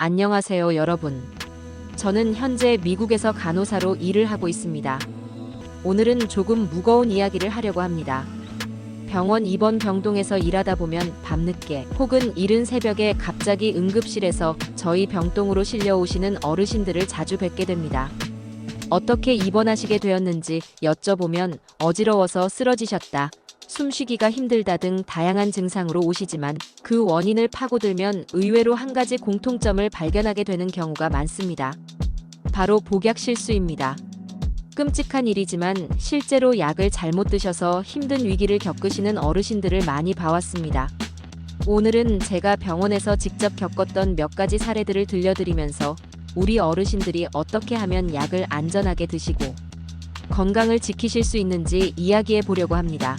안녕하세요, 여러분. 저는 현재 미국에서 간호사로 일을 하고 있습니다. 오늘은 조금 무거운 이야기를 하려고 합니다. 병원 입원 병동에서 일하다 보면 밤늦게 혹은 이른 새벽에 갑자기 응급실에서 저희 병동으로 실려오시는 어르신들을 자주 뵙게 됩니다. 어떻게 입원하시게 되었는지 여쭤보면 어지러워서 쓰러지셨다. 숨쉬기가 힘들다 등 다양한 증상으로 오시지만 그 원인을 파고들면 의외로 한 가지 공통점을 발견하게 되는 경우가 많습니다. 바로 복약 실수입니다. 끔찍한 일이지만 실제로 약을 잘못 드셔서 힘든 위기를 겪으시는 어르신들을 많이 봐왔습니다. 오늘은 제가 병원에서 직접 겪었던 몇 가지 사례들을 들려드리면서 우리 어르신들이 어떻게 하면 약을 안전하게 드시고 건강을 지키실 수 있는지 이야기해 보려고 합니다.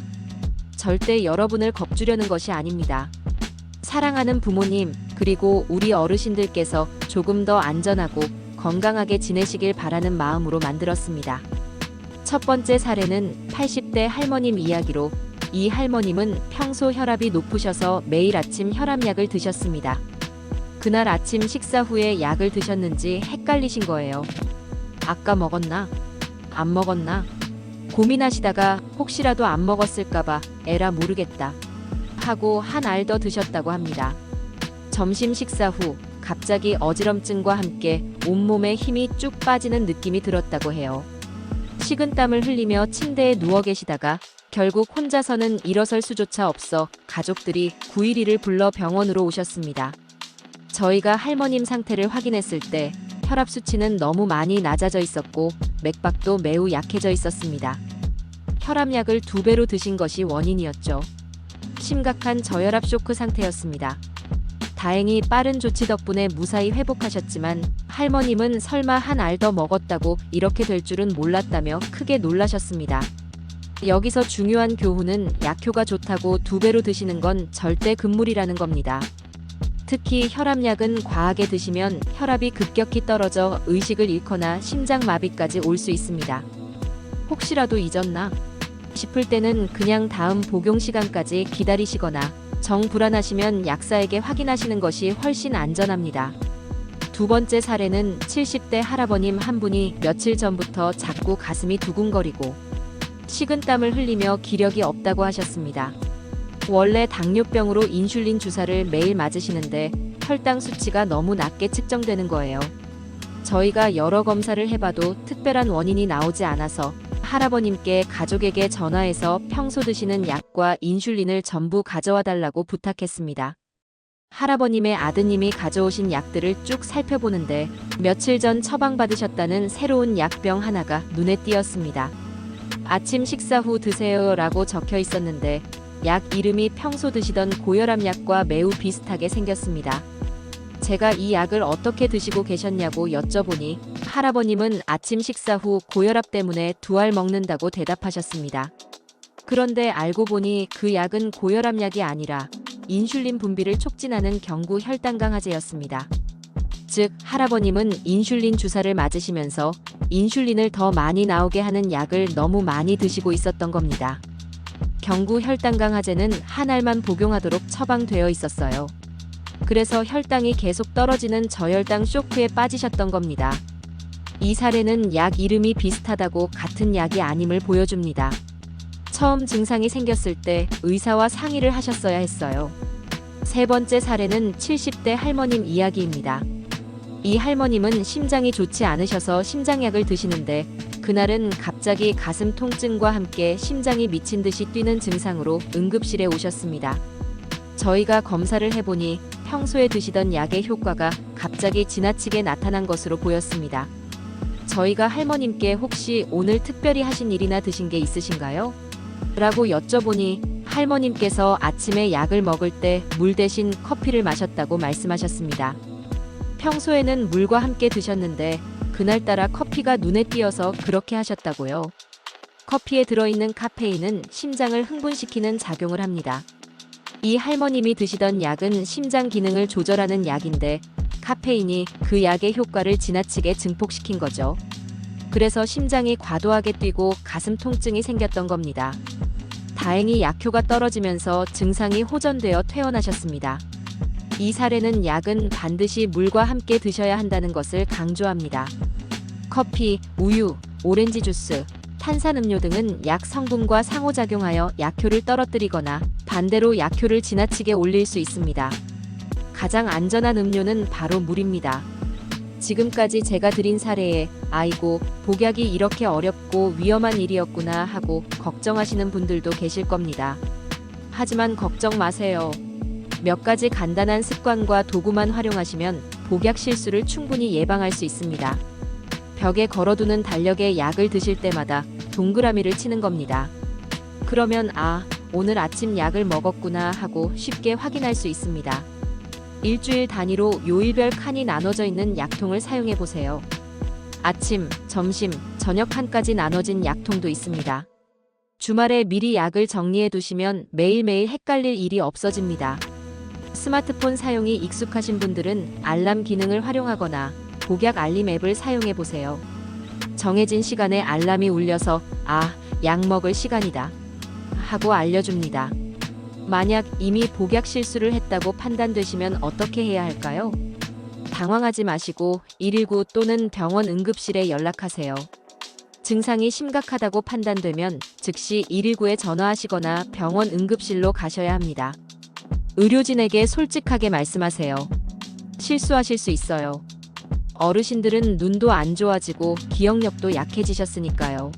절대 여러분을 겁주려는 것이 아닙니다. 사랑하는 부모님, 그리고 우리 어르신들께서 조금 더 안전하고 건강하게 지내시길 바라는 마음으로 만들었습니다. 첫 번째 사례는 80대 할머님 이야기로 이 할머님은 평소 혈압이 높으셔서 매일 아침 혈압약을 드셨습니다. 그날 아침 식사 후에 약을 드셨는지 헷갈리신 거예요. 아까 먹었나? 안 먹었나? 고민하시다가 혹시라도 안 먹었을까봐 에라 모르겠다. 하고 한 알 더 드셨다고 합니다. 점심 식사 후 갑자기 어지럼증과 함께 온몸에 힘이 쭉 빠지는 느낌이 들었다고 해요. 식은땀을 흘리며 침대에 누워 계시다가 결국 혼자서는 일어설 수조차 없어 가족들이 911을 불러 병원으로 오셨습니다. 저희가 할머님 상태를 확인했을 때 혈압 수치는 너무 많이 낮아져 있었고 맥박도 매우 약해져 있었습니다. 혈압약을 두 배로 드신 것이 원인이었죠. 심각한 저혈압 쇼크 상태였습니다. 다행히 빠른 조치 덕분에 무사히 회복하셨지만 할머님은 설마 한 알 더 먹었다고 이렇게 될 줄은 몰랐다며 크게 놀라셨습니다. 여기서 중요한 교훈은 약효가 좋다고 두 배로 드시는 건 절대 금물이라는 겁니다. 특히 혈압약은 과하게 드시면 혈압이 급격히 떨어져 의식을 잃거나 심장마비까지 올 수 있습니다. 혹시라도 잊었나? 싶을 때는 그냥 다음 복용 시간까지 기다리시거나 정 불안하시면 약사에게 확인하시는 것이 훨씬 안전합니다. 두 번째 사례는 70대 할아버님 한 분이 며칠 전부터 자꾸 가슴이 두근거리고 식은땀을 흘리며 기력이 없다고 하셨습니다. 원래 당뇨병으로 인슐린 주사를 매일 맞으시는데 혈당 수치가 너무 낮게 측정되는 거예요. 저희가 여러 검사를 해봐도 특별한 원인이 나오지 않아서 할아버님께 가족에게 전화해서 평소 드시는 약과 인슐린을 전부 가져와 달라고 부탁했습니다. 할아버님의 아드님이 가져오신 약들을 쭉 살펴보는데 며칠 전 처방받으셨다는 새로운 약병 하나가 눈에 띄었습니다. 아침 식사 후 드세요 라고 적혀 있었는데 약 이름이 평소 드시던 고혈압 약과 매우 비슷하게 생겼습니다. 제가 이 약을 어떻게 드시고 계셨냐고 여쭤보니 할아버님은 아침 식사 후 고혈압 때문에 두 알 먹는다고 대답하셨습니다. 그런데 알고 보니 그 약은 고혈압 약이 아니라 인슐린 분비를 촉진하는 경구 혈당 강화제였습니다. 즉, 할아버님은 인슐린 주사를 맞으시면서 인슐린을 더 많이 나오게 하는 약을 너무 많이 드시고 있었던 겁니다. 경구 혈당 강화제는 한 알만 복용하도록 처방되어 있었어요. 그래서 혈당이 계속 떨어지는 저혈당 쇼크에 빠지셨던 겁니다. 이 사례는 약 이름이 비슷하다고 같은 약이 아님을 보여줍니다. 처음 증상이 생겼을 때 의사와 상의를 하셨어야 했어요. 세 번째 사례는 70대 할머님 이야기입니다. 이 할머님은 심장이 좋지 않으셔서 심장약을 드시는데 그날은 갑자기 가슴 통증과 함께 심장이 미친 듯이 뛰는 증상으로 응급실에 오셨습니다. 저희가 검사를 해보니 평소에 드시던 약의 효과가 갑자기 지나치게 나타난 것으로 보였습니다. 저희가 할머님께 혹시 오늘 특별히 하신 일이나 드신 게 있으신가요? 라고 여쭤보니 할머님께서 아침에 약을 먹을 때 물 대신 커피를 마셨다고 말씀하셨습니다. 평소에는 물과 함께 드셨는데 그날따라 커피가 눈에 띄어서 그렇게 하셨다고요. 커피에 들어있는 카페인은 심장을 흥분시키는 작용을 합니다. 이 할머님이 드시던 약은 심장 기능을 조절하는 약인데 카페인이 그 약의 효과를 지나치게 증폭시킨 거죠. 그래서 심장이 과도하게 뛰고 가슴 통증이 생겼던 겁니다. 다행히 약효가 떨어지면서 증상이 호전되어 퇴원하셨습니다. 이 사례는 약은 반드시 물과 함께 드셔야 한다는 것을 강조합니다. 커피, 우유, 오렌지 주스, 탄산음료 등은 약 성분과 상호작용하여 약효를 떨어뜨리거나 반대로 약효를 지나치게 올릴 수 있습니다. 가장 안전한 음료는 바로 물입니다. 지금까지 제가 드린 사례에 아이고 복약이 이렇게 어렵고 위험한 일이었구나 하고 걱정하시는 분들도 계실 겁니다. 하지만 걱정 마세요. 몇 가지 간단한 습관과 도구만 활용하시면 복약 실수를 충분히 예방할 수 있습니다. 벽에 걸어두는 달력에 약을 드실 때마다 동그라미를 치는 겁니다. 그러면 아, 오늘 아침 약을 먹었구나 하고 쉽게 확인할 수 있습니다. 일주일 단위로 요일별 칸이 나눠져 있는 약통을 사용해 보세요. 아침, 점심, 저녁 칸까지 나눠진 약통도 있습니다. 주말에 미리 약을 정리해 두시면 매일매일 헷갈릴 일이 없어집니다. 스마트폰 사용이 익숙하신 분들은 알람 기능을 활용하거나 복약 알림 앱을 사용해 보세요. 정해진 시간에 알람이 울려서 아, 약 먹을 시간이다. 하고 알려줍니다. 만약 이미 복약 실수를 했다고 판단되시면 어떻게 해야 할까요? 당황하지 마시고 119 또는 병원 응급실에 연락하세요. 증상이 심각하다고 판단되면 즉시 119에 전화하시거나 병원 응급실로 가셔야 합니다. 의료진에게 솔직하게 말씀하세요. 실수하실 수 있어요. 어르신들은 눈도 안 좋아지고 기억력도 약해지셨으니까요.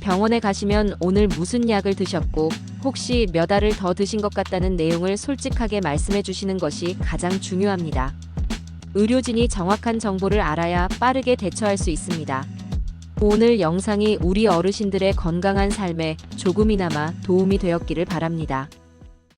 병원에 가시면 오늘 무슨 약을 드셨고 혹시 몇 알을 더 드신 것 같다는 내용을 솔직하게 말씀해 주시는 것이 가장 중요합니다. 의료진이 정확한 정보를 알아야 빠르게 대처할 수 있습니다. 오늘 영상이 우리 어르신들의 건강한 삶에 조금이나마 도움이 되었기를 바랍니다.